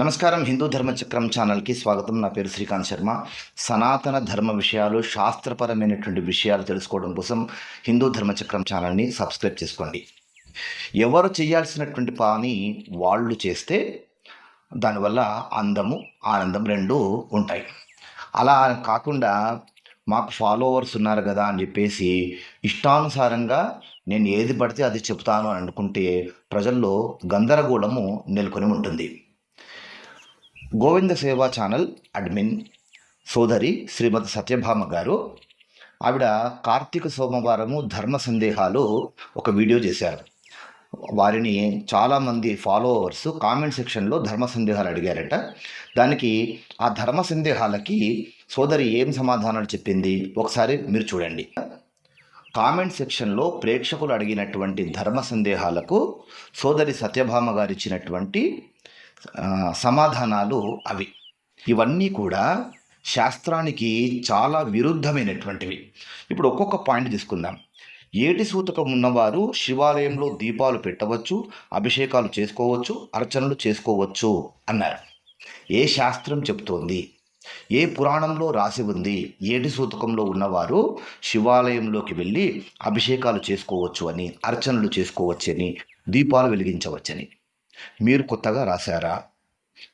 నమస్కారం హిందూ ధర్మ చక్రం ఛానల్కి స్వాగతం. నా పేరు శ్రీకాంత్ శర్మ. సనాతన ధర్మ విషయాలు శాస్త్రపరమైనటువంటి విషయాలు తెలుసుకోవడం కోసం హిందూ ధర్మ చక్రం ఛానల్ని సబ్స్క్రైబ్ చేసుకోండి. ఎవరు చేయాల్సినటువంటి పని వాళ్ళు చేస్తే దానివల్ల అందము ఆనందం రెండు ఉంటాయి. అలా కాకుండా మాకు ఫాలోవర్స్ ఉన్నారు కదా అని చెప్పేసి ఇష్టానుసారంగా నేను ఏది పడితే అది చెప్తాను అని అనుకుంటే ప్రజల్లో గందరగోళము నెలకొని ఉంటుంది. గోవింద సేవా ఛానల్ అడ్మిన్ సోదరి శ్రీమతి సత్యభామ గారు. ఆవిడ కార్తీక సోమవారము ధర్మ సందేహాలు ఒక వీడియో చేశారు. వారిని చాలామంది ఫాలోవర్స్ కామెంట్ సెక్షన్లో ధర్మ సందేహాలు అడిగారట. దానికి ఆ ధర్మ సందేహాలకి సోదరి ఏం సమాధానాలు చెప్పింది ఒకసారి మీరు చూడండి. కామెంట్ సెక్షన్లో ప్రేక్షకులు అడిగినటువంటి ధర్మ సందేహాలకు సోదరి సత్యభామ గారు ఇచ్చినటువంటి సమాధానాలు అవి. ఇవన్నీ కూడా శాస్త్రానికి చాలా విరుద్ధమైనటువంటివి. ఇప్పుడు ఒక్కొక్క పాయింట్ తీసుకుందాం. ఏటి సూతకం ఉన్నవారు శివాలయంలో దీపాలు పెట్టవచ్చు అభిషేకాలు చేసుకోవచ్చు అర్చనలు చేసుకోవచ్చు అన్నారు. ఏ శాస్త్రం చెప్తోంది? ఏ పురాణంలో రాసి ఉంది? ఏటి సూతకంలో ఉన్నవారు శివాలయంలోకి వెళ్ళి అభిషేకాలు చేసుకోవచ్చు అని అర్చనలు చేసుకోవచ్చని దీపాలు వెలిగించవచ్చని. మీరు కొత్తగా రాశారా?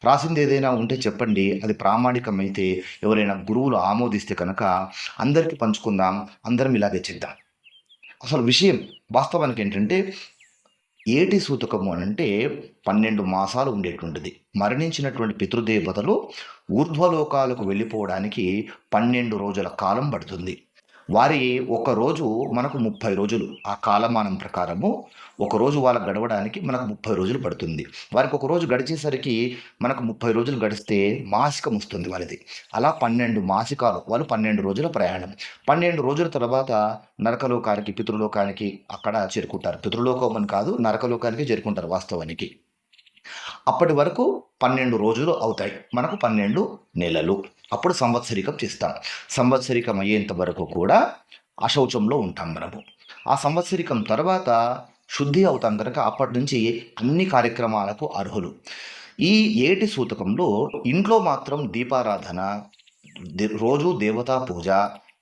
రాసింది ఏదైనా ఉంటే చెప్పండి. అది ప్రామాణికమైతే ఎవరైనా గురువులు ఆమోదిస్తే కనుక అందరికీ పంచుకుందాం. అందరం ఇలాగే చేద్దాం. అసలు విషయం వాస్తవానికి ఏంటంటే ఏటి సూతకము అని అంటే పన్నెండు మాసాలు ఉండేటువంటిది. మరణించినటువంటి పితృదేవతలు ఊర్ధ్వలోకాలకు వెళ్ళిపోవడానికి పన్నెండు రోజుల కాలం పడుతుంది. వారి ఒక రోజు మనకు ముప్పై రోజులు ఆ కాలమానం ప్రకారము ఒక రోజు వాళ్ళకి గడవడానికి మనకు ముప్పై రోజులు పడుతుంది. వారికి ఒక రోజు గడిచేసరికి మనకు ముప్పై రోజులు గడిస్తే మాసికం వస్తుంది వాళ్ళది. అలా పన్నెండు మాసికాలు వాళ్ళు పన్నెండు రోజుల ప్రయాణం. పన్నెండు రోజుల తర్వాత నరకలోకానికి పితృలోకానికి అక్కడ చేరుకుంటారు. పితృలోకం అని కాదు నరకలోకానికి చేరుకుంటారు వాస్తవానికి. అప్పటి వరకు పన్నెండు రోజులు అవుతాయి. మనకు పన్నెండు నెలలు. అప్పుడు సంవత్సరికం చేస్తాం. సంవత్సరికం అయ్యేంత వరకు కూడా అశౌచంలో ఉంటాం మనము. ఆ సంవత్సరికం తర్వాత శుద్ధి అవుతాం కనుక అప్పటి నుంచి అన్ని కార్యక్రమాలకు అర్హులు. ఈ ఏటి సూతకంలో ఇంట్లో మాత్రం దీపారాధన రోజు దేవతా పూజ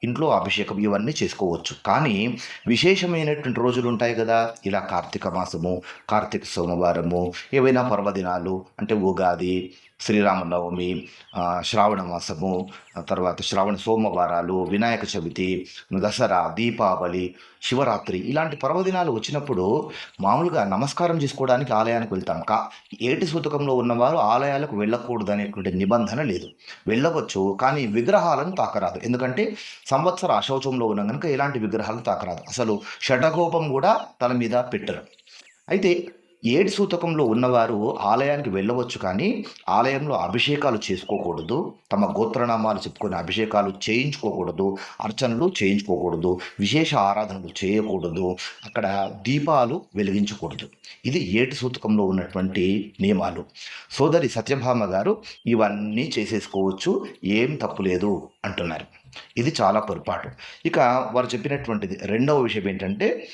ఇంట్లో అభిషేకం ఇవన్నీ చేసుకోవచ్చు. కానీ విశేషమైనటువంటి రోజులు ఉంటాయి కదా. ఇలా కార్తీక మాసము కార్తీక సోమవారము ఏవైనా పర్వదినాలు అంటే ఉగాది శ్రీరామనవమి శ్రావణ మాసము తర్వాత శ్రావణ సోమవారాలు వినాయక చవితి దసరా దీపావళి శివరాత్రి ఇలాంటి పర్వదినాలు వచ్చినప్పుడు మామూలుగా నమస్కారం చేసుకోవడానికి ఆలయానికి వెళ్తాం. కా ఏటి సూతకంలో ఉన్నవారు ఆలయాలకు వెళ్ళకూడదు అనేటువంటి నిబంధన లేదు. వెళ్ళవచ్చు కానీ విగ్రహాలను తాకరాదు. ఎందుకంటే సంవత్సర అశౌచంలో ఉన్న కనుక ఎలాంటి విగ్రహాలను తాకరాదు. అసలు షటకోపం కూడా తల మీద పెట్టరు. అయితే ఏడు సూతకంలో ఉన్నవారు ఆలయానికి వెళ్ళవచ్చు కానీ ఆలయంలో అభిషేకాలు చేసుకోకూడదు. తమ గోత్రనామాలు చెప్పుకునే అభిషేకాలు చేయించుకోకూడదు. అర్చనలు చేయించుకోకూడదు. విశేష ఆరాధనలు చేయకూడదు. అక్కడ దీపాలు వెలిగించకూడదు. ఇది ఏటి సూతకంలో ఉన్నటువంటి నియమాలు. సోదరి సత్యభామ గారు ఇవన్నీ చేసేసుకోవచ్చు. ఏం తప్పులేదు అంటున్నారు. ఇది చాలా పొరపాటు. ఇక వారు చెప్పినటువంటిది రెండవ విషయం ఏంటంటే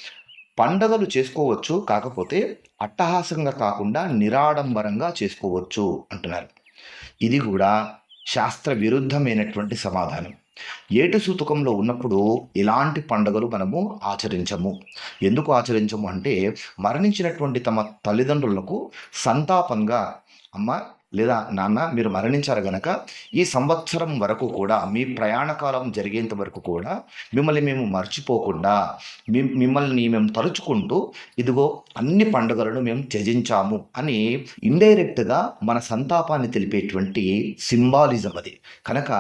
పండగలు చేసుకోవచ్చు కాకపోతే అట్టహాసంగా కాకుండా నిరాడంబరంగా చేసుకోవచ్చు అంటున్నారు. ఇది కూడా శాస్త్ర విరుద్ధమైనటువంటి సమాధానం. ఏటు సూతకంలో ఉన్నప్పుడు ఎలాంటి పండుగలు మనము ఆచరించము? ఎందుకు ఆచరించము అంటే మరణించినటువంటి తమ తల్లిదండ్రులకు సంతాపంగా అమ్మ లేదా నాన్న మీరు మరణించారు గనక ఈ సంవత్సరం వరకు కూడా మీ ప్రయాణ కాలం జరిగేంత వరకు కూడా మిమ్మల్ని మేము మర్చిపోకుండా మీ మిమ్మల్ని మేము తలుచుకుంటూ ఇదిగో అన్ని పండుగలను మేము త్యజించాము అని ఇండైరెక్ట్గా మన సంతాపాన్ని తెలిపేటువంటి సింబాలిజం అది. కనుక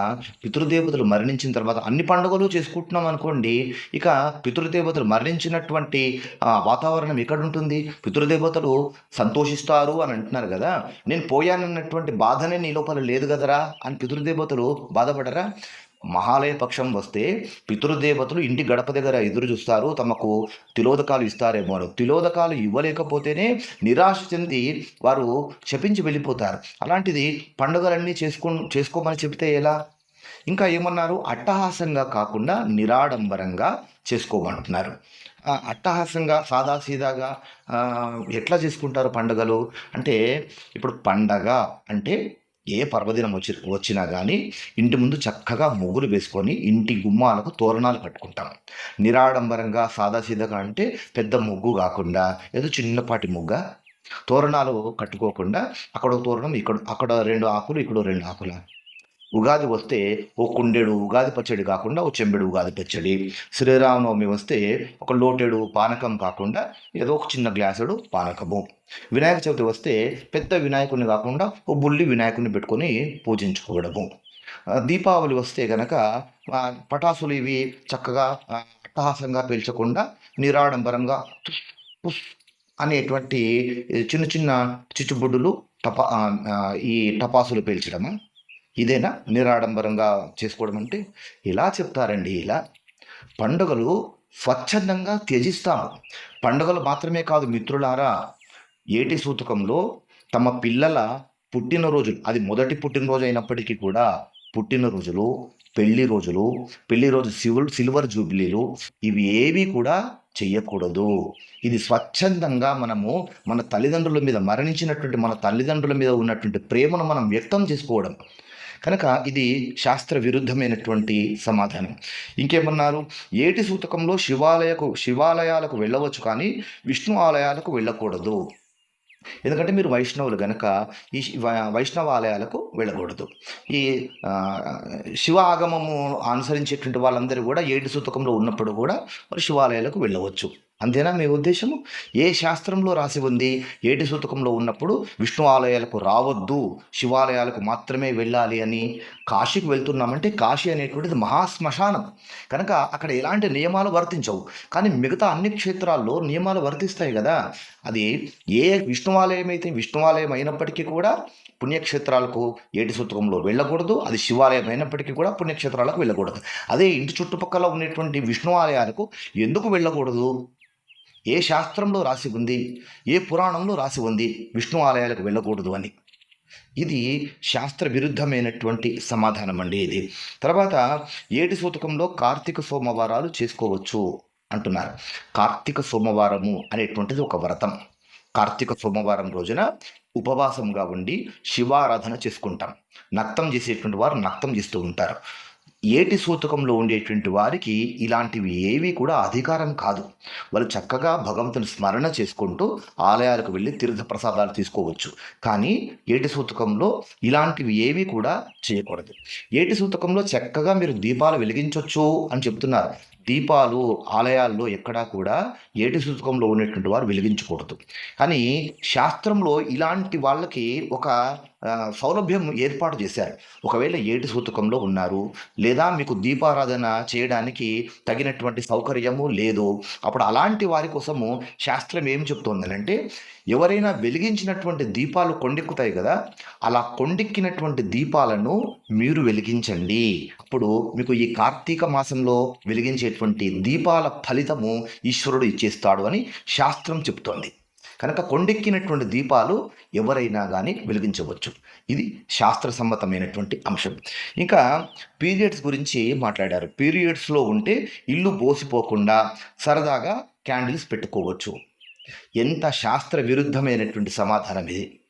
పితృదేవతలు మరణించిన తర్వాత అన్ని పండుగలు చేసుకుంటున్నాం అనుకోండి ఇక పితృదేవతలు మరణించినటువంటి వాతావరణం ఎక్కడుంటుంది? పితృదేవతలు సంతోషిస్తారు అని అంటున్నారు కదా. నేను పోయానన్నటువంటి బాధనే నీ లోపల లేదు కదరా అని పితృదేవతలు బాధపడరా? మహాలయ పక్షం వస్తే పితృదేవతలు ఇంటి గడప దగ్గర ఎదురు చూస్తారు తమకు తిలోదకాలు ఇస్తారేమో తిలోదకాలు ఇవ్వలేకపోతేనే నిరాశ చెంది వారు శపించి వెళ్ళిపోతారు. అలాంటిది పండుగలన్నీ చేసుకో చేసుకోమని చెబితే ఎలా? ఇంకా ఏమన్నారు? అట్టహాసంగా కాకుండా నిరాడంబరంగా చేసుకోమంటున్నారు. అట్టహాసంగా సాదాసీదాగా ఎట్లా చేసుకుంటారు పండుగలు? అంటే ఇప్పుడు పండగ అంటే ఏ పర్వదినం వచ్చి వచ్చినా కానీ ఇంటి ముందు చక్కగా ముగ్గులు వేసుకొని ఇంటి గుమ్మాలకు తోరణాలు కట్టుకుంటాం. నిరాడంబరంగా సాదాసీదాగా అంటే పెద్ద ముగ్గు కాకుండా ఏదో చిన్నపాటి ముగ్గ. తోరణాలు కట్టుకోకుండా అక్కడ తోరణం ఇక్కడ అక్కడ రెండు ఆకులు ఇక్కడ రెండు ఆకులు. ఉగాది వస్తే ఓ కుండెడు ఉగాది పచ్చడి కాకుండా ఓ చెంబెడు ఉగాది పచ్చడి. శ్రీరామనవమి వస్తే ఒక లోటెడు పానకం కాకుండా ఏదో ఒక చిన్న గ్లాసుడు పానకము. వినాయక చవితి వస్తే పెద్ద వినాయకుని కాకుండా ఓ బుల్లి వినాయకుని పెట్టుకొని పూజించుకోవడము. దీపావళి వస్తే కనుక పటాసులు ఇవి చక్కగా అట్టహాసంగా పేల్చకుండా నిరాడంబరంగా తుస్ అనేటువంటి చిన్న చిన్న చిచ్చుబుడ్డులు టపా ఈ టపాసులు పేల్చడము. ఇదేనా? నిరాడంబరంగా చేసుకోవడం అంటే ఇలా చెప్తారండి ఇలా. పండుగలు స్వచ్ఛందంగా త్యజిస్తాము. పండుగలు మాత్రమే కాదు మిత్రులారా ఏటి సూతకంలో తమ పిల్లల పుట్టినరోజులు అది మొదటి పుట్టినరోజు అయినప్పటికీ కూడా పుట్టినరోజులు పెళ్ళి రోజులు పెళ్ళి రోజు సివిల్ సిల్వర్ జూబ్లీలు ఇవి ఏవి కూడా చెయ్యకూడదు. ఇది స్వచ్ఛందంగా మనము మన తల్లిదండ్రుల మీద మరణించినటువంటి మన తల్లిదండ్రుల మీద ఉన్నటువంటి ప్రేమను మనం వ్యక్తం చేసుకోవడం. కనుక ఇది శాస్త్ర విరుద్ధమైనటువంటి సమాధానం. ఇంకేమన్నారు? ఏటి సూతకంలో శివాలయకు శివాలయాలకు వెళ్ళవచ్చు కానీ విష్ణు ఆలయాలకు వెళ్ళకూడదు. ఎందుకంటే మీరు వైష్ణవులు గనక ఈ వైష్ణవ ఆలయాలకు వెళ్ళకూడదు. ఈ శివ ఆగమము అనుసరించేటువంటి వాళ్ళందరూ కూడా ఏటి సూతకంలో ఉన్నప్పుడు కూడా మరి శివాలయాలకు వెళ్ళవచ్చు. అంతేనా? మీ ఉద్దేశము? ఏ శాస్త్రంలో రాసి ఉంది? ఏటి సూతకంలో ఉన్నప్పుడు విష్ణు ఆలయాలకు రావద్దు శివాలయాలకు మాత్రమే వెళ్ళాలి అని కాశీకి వెళ్తున్నామంటే కాశీ అనేటువంటిది మహాశ్మశానం. కనుక అక్కడ ఎలాంటి నియమాలు వర్తించవు. కానీ మిగతా అన్ని క్షేత్రాల్లో నియమాలు వర్తిస్తాయి కదా. అది ఏ విష్ణువాలయం అయితే విష్ణువాలయం అయినప్పటికీ కూడా పుణ్యక్షేత్రాలకు ఏటి సూత్రంలో వెళ్ళకూడదు అది శివాలయం అయినప్పటికీ కూడా పుణ్యక్షేత్రాలకు వెళ్ళకూడదు. అదే ఇంటి చుట్టుపక్కల ఉన్నటువంటి విష్ణు ఆలయాలకు ఎందుకు వెళ్ళకూడదు? ఏ శాస్త్రంలో రాసి ఉంది? ఏ పురాణంలో రాసి ఉంది? విష్ణు ఆలయాలకు వెళ్ళకూడదు అని. ఇది శాస్త్ర విరుద్ధమైనటువంటి సమాధానం అండి ఇది. తర్వాత ఏటి సూతకంలో కార్తీక సోమవారాలు చేసుకోవచ్చు అంటున్నారు. కార్తీక సోమవారము అనేటువంటిది ఒక వ్రతం. కార్తీక సోమవారం రోజున ఉపవాసంగా ఉండి శివారాధన చేసుకుంటాం. నక్తం చేసేటువంటి వారు నక్తం చేస్తూ ఉంటారు. ఏటి సూతకంలో ఉండేటువంటి వారికి ఇలాంటివి ఏవి కూడా అధికారం కాదు. వాళ్ళు చక్కగా భగవంతుని స్మరణ చేసుకుంటూ ఆలయాలకు వెళ్ళి తీర్థ ప్రసాదాలు తీసుకోవచ్చు. కానీ ఏటి సూతకంలో ఇలాంటివి ఏవి కూడా చేయకూడదు. ఏటి సూతకంలో చక్కగా మీరు దీపాలు వెలిగించవచ్చు అని చెప్తున్నారు. దీపాలు ఆలయాల్లో ఎక్కడా కూడా ఏటి సూతకంలో ఉన్నటువంటి వారు వెలిగించకూడదు. కానీ శాస్త్రంలో ఇలాంటి వాళ్ళకి ఒక సౌలభ్యం ఏర్పాటు చేశారు. ఒకవేళ ఏటి సూతకంలో ఉన్నారు లేదా మీకు దీపారాధన చేయడానికి తగినటువంటి సౌకర్యము లేదు అప్పుడు అలాంటి వారి కోసము శాస్త్రం ఏం చెప్తోందనంటే ఎవరైనా వెలిగించినటువంటి దీపాలు కొండెక్కుతాయి కదా అలా కొండెక్కినటువంటి దీపాలను మీరు వెలిగించండి. అప్పుడు మీకు ఈ కార్తీక మాసంలో వెలిగించే వెలిగించేటువంటి దీపాల ఫలితము ఈశ్వరుడు ఇచ్చేస్తాడు అని శాస్త్రం చెప్తోంది. కనుక కొండెక్కినటువంటి దీపాలు ఎవరైనా కానీ వెలిగించవచ్చు. ఇది శాస్త్ర సమ్మతమైనటువంటి అంశం. ఇంకా పీరియడ్స్ గురించి మాట్లాడారు. పీరియడ్స్లో ఉంటే ఇల్లు బోసిపోకుండా సరదాగా క్యాండిల్స్ పెట్టుకోవచ్చు. ఎంత శాస్త్ర విరుద్ధమైనటువంటి సమాధానం ఇది.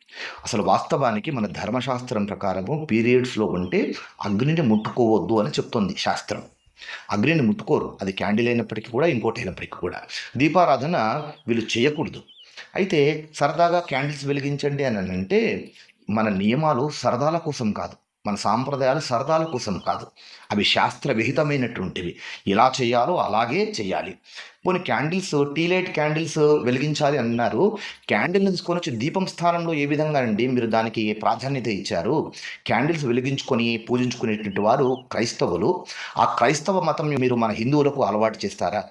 అసలు వాస్తవానికి మన ధర్మశాస్త్రం ప్రకారము పీరియడ్స్లో ఉంటే అగ్నిని ముట్టుకోవద్దు అని చెప్తుంది శాస్త్రం. అగ్నిని ముట్టుకోరు. అది క్యాండిల్ అయినప్పటికీ కూడా ఇంకోటి అయినప్పటికీ కూడా. దీపారాధన వీళ్ళు చేయకూడదు. అయితే సరదాగా క్యాండిల్స్ వెలిగించండి అని అంటే మన నియమాలు సరదాల కోసం కాదు. మన సాంప్రదాయాలు సరదాల కోసం కాదు. అవి శాస్త్ర విహితమైనటువంటివి ఎలా చేయాలో అలాగే చేయాలి. పోనీ క్యాండిల్స్ టీ లైట్ క్యాండిల్స్ వెలిగించాలి అన్నారు. క్యాండిల్ని తీసుకొని వచ్చి దీపం స్థానంలో ఏ విధంగా అండి? మీరు దానికి ప్రాధాన్యత ఇచ్చారు. క్యాండిల్స్ వెలిగించుకొని పూజించుకునేటువంటి వారు క్రైస్తవులు. ఆ క్రైస్తవ మతం మీరు మన హిందువులకు అలవాటు చేస్తారా?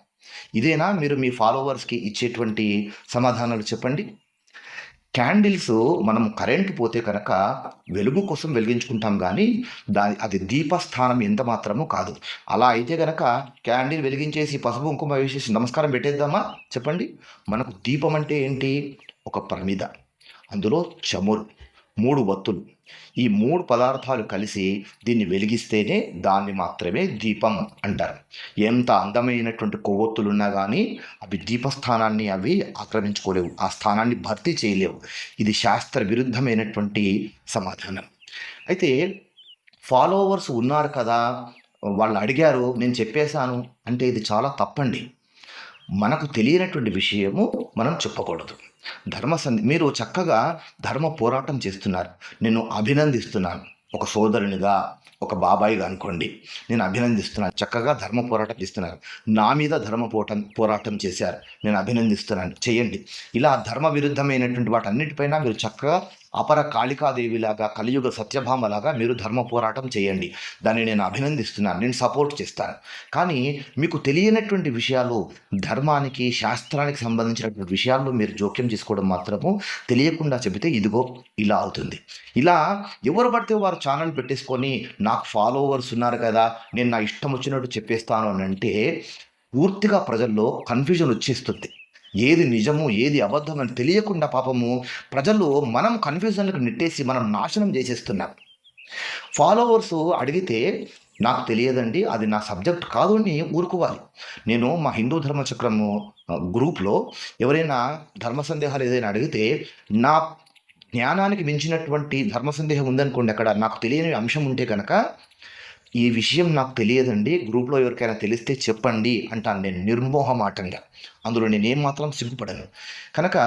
ఇదేనా? మీరు మీ ఫాలోవర్స్కి ఇచ్చేటువంటి సమాధానాలు చెప్పండి. క్యాండిల్స్ మనం కరెంటు పోతే కనుక వెలుగు కోసం వెలిగించుకుంటాం కానీ దాని అది దీపస్థానం ఎంత మాత్రము కాదు. అలా అయితే కనుక క్యాండిల్ వెలిగించేసి పసుపు కుంకుమ వేసేసి నమస్కారం పెట్టేద్దామా? చెప్పండి. మనకు దీపం అంటే ఏంటి? ఒక ప్రమిద. అందులో చమురు. మూడు వత్తులు. ఈ మూడు పదార్థాలు కలిసి దీన్ని వెలిగిస్తేనే దాన్ని మాత్రమే దీపం అంటారు. ఎంత అందమైనటువంటి కొవ్వొత్తులు ఉన్నా కానీ అవి దీపస్థానాన్ని అవి ఆక్రమించుకోలేవు. ఆ స్థానాన్ని భర్తీ చేయలేవు. ఇది శాస్త్ర విరుద్ధమైనటువంటి సమాధానం. అయితే ఫాలోవర్స్ ఉన్నారు కదా వాళ్ళు అడిగారు నేను చెప్పేశాను అంటే ఇది చాలా తప్పండి. మనకు తెలియనటువంటి విషయము మనం చెప్పకూడదు. ధర్మ సంధి మీరు చక్కగా ధర్మ పోరాటం చేస్తున్నారు. నేను అభినందిస్తున్నాను. ఒక సోదరునిగా ఒక బాబాయిగా అనుకోండి. నేను అభినందిస్తున్నాను. చక్కగా ధర్మ పోరాటం చేస్తున్నారు. నా మీద ధర్మ పోటం పోరాటం చేశారు. నేను అభినందిస్తున్నాను. చేయండి. ఇలా ధర్మ విరుద్ధమైనటువంటి వాటి అన్నిటిపైన మీరు చక్కగా అపర కాళికాదేవిలాగా కలియుగ సత్యభామలాగా మీరు ధర్మ పోరాటం చేయండి. దాన్ని నేను అభినందిస్తున్నాను. నేను సపోర్ట్ చేస్తాను. కానీ మీకు తెలియనటువంటి విషయాలు ధర్మానికి శాస్త్రానికి సంబంధించినటువంటి విషయాల్లో మీరు జోక్యం చేసుకోవడం మాత్రము తెలియకుండా చెబితే ఇదిగో ఇలా అవుతుంది. ఇలా ఎవరు పడితే వారు ఛానల్ పెట్టేసుకొని నాకు ఫాలోవర్స్ ఉన్నారు కదా నేను నా ఇష్టం వచ్చినట్టు చెప్పేస్తాను అని అంటే పూర్తిగా ప్రజల్లో కన్ఫ్యూజన్ వచ్చేస్తుంది. ఏది నిజము ఏది అబద్ధం అని తెలియకుండా పాపము ప్రజలు మనం కన్ఫ్యూజన్లకు నెట్టేసి మనం నాశనం చేసేస్తున్నాం ఫాలోవర్స్ అడిగితే నాకు తెలియదండి అది నా సబ్జెక్ట్ కాదు అని ఊరుకోవాలి. నేను మా హిందూ ధర్మ చక్రము గ్రూప్లో ఎవరైనా ధర్మ సందేహాలు ఏదైనా అడిగితే నా జ్ఞానానికి మించినటువంటి ధర్మ సందేహం ఉందనుకోండి అక్కడ నాకు తెలియని అంశం ఉంటే కనుక ఈ విషయం నాకు తెలియదండి గ్రూప్లో ఎవరికైనా తెలిస్తే చెప్పండి అంటాను నేను నిర్మోహమాటంగా అందులో నేనేం మాత్రం సిగ్గుపడను కనుక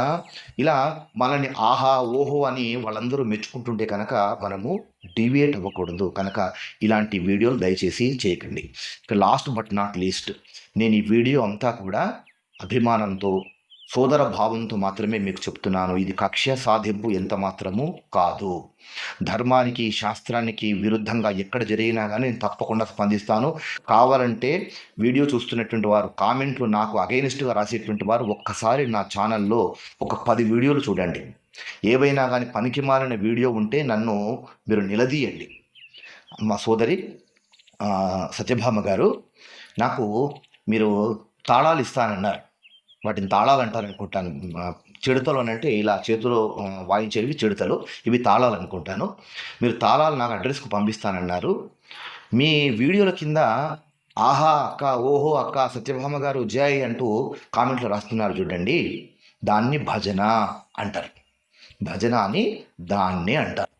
ఇలా మనల్ని ఆహా ఓహో అని వాళ్ళందరూ మెచ్చుకుంటుంటే కనుక మనము డివియేట్ అవ్వకూడదు. కనుక ఇలాంటి వీడియోలు దయచేసి చేయకండి. ఇక లాస్ట్ బట్ నాట్ లీస్ట్ నేను ఈ వీడియో అంతా కూడా అభిమానంతో సోదర భావంతో మాత్రమే మీకు చెప్తున్నాను. ఇది కక్ష్య సాధింపు ఎంత మాత్రము కాదు. ధర్మానికి శాస్త్రానికి విరుద్ధంగా ఎక్కడ జరిగినా కానీ నేను తప్పకుండా స్పందిస్తాను. కావాలంటే వీడియో చూస్తున్నటువంటి వారు కామెంట్లు నాకు అగైనిస్ట్గా రాసేటువంటి వారు ఒక్కసారి నా ఛానల్లో ఒక పది వీడియోలు చూడండి. ఏవైనా కానీ పనికి మారిన వీడియో ఉంటే నన్ను మీరు నిలదీయండి. మా సోదరి సత్యభామ గారు నాకు మీరు తాళాలు ఇస్తానన్నారు. వాటిని తాళాలు అంటారు అనుకుంటాను చెడుతలు అని అంటే ఇలా చేతిలో వాయించేవి చెడుతలు ఇవి తాళాలు అనుకుంటాను. మీరు తాళాలు నాకు అడ్రస్కు పంపిస్తానన్నారు. మీ వీడియోల కింద ఆహా అక్క ఓహో అక్క సత్యభామ గారు జై అంటూ కామెంట్లు రాస్తున్నారు చూడండి. దాన్ని భజన అంటారు. భజన అని దాన్ని అంటారు.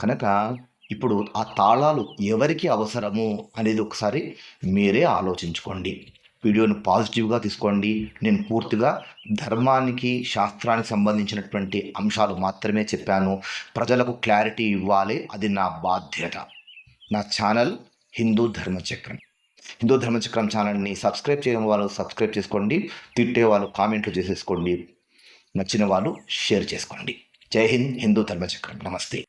కనుక ఇప్పుడు ఆ తాళాలు ఎవరికి అవసరము అనేది ఒకసారి మీరే ఆలోచించుకోండి. వీడియోను పాజిటివ్గా తీసుకోండి. నేను పూర్తిగా ధర్మానికి శాస్త్రానికి సంబంధించినటువంటి అంశాలు మాత్రమే చెప్పాను. ప్రజలకు క్లారిటీ ఇవ్వాలి. అది నా బాధ్యత. నా ఛానల్ హిందూ ధర్మచక్రం హిందూ ధర్మచక్రం ఛానల్ని సబ్స్క్రైబ్ చేయని వాళ్ళు సబ్స్క్రైబ్ చేసుకోండి. తిట్టే వాళ్ళు కామెంట్లు చేసేసుకోండి. నచ్చిన వాళ్ళు షేర్ చేసుకోండి. జై హింద్. హిందూ ధర్మచక్రం నమస్తే.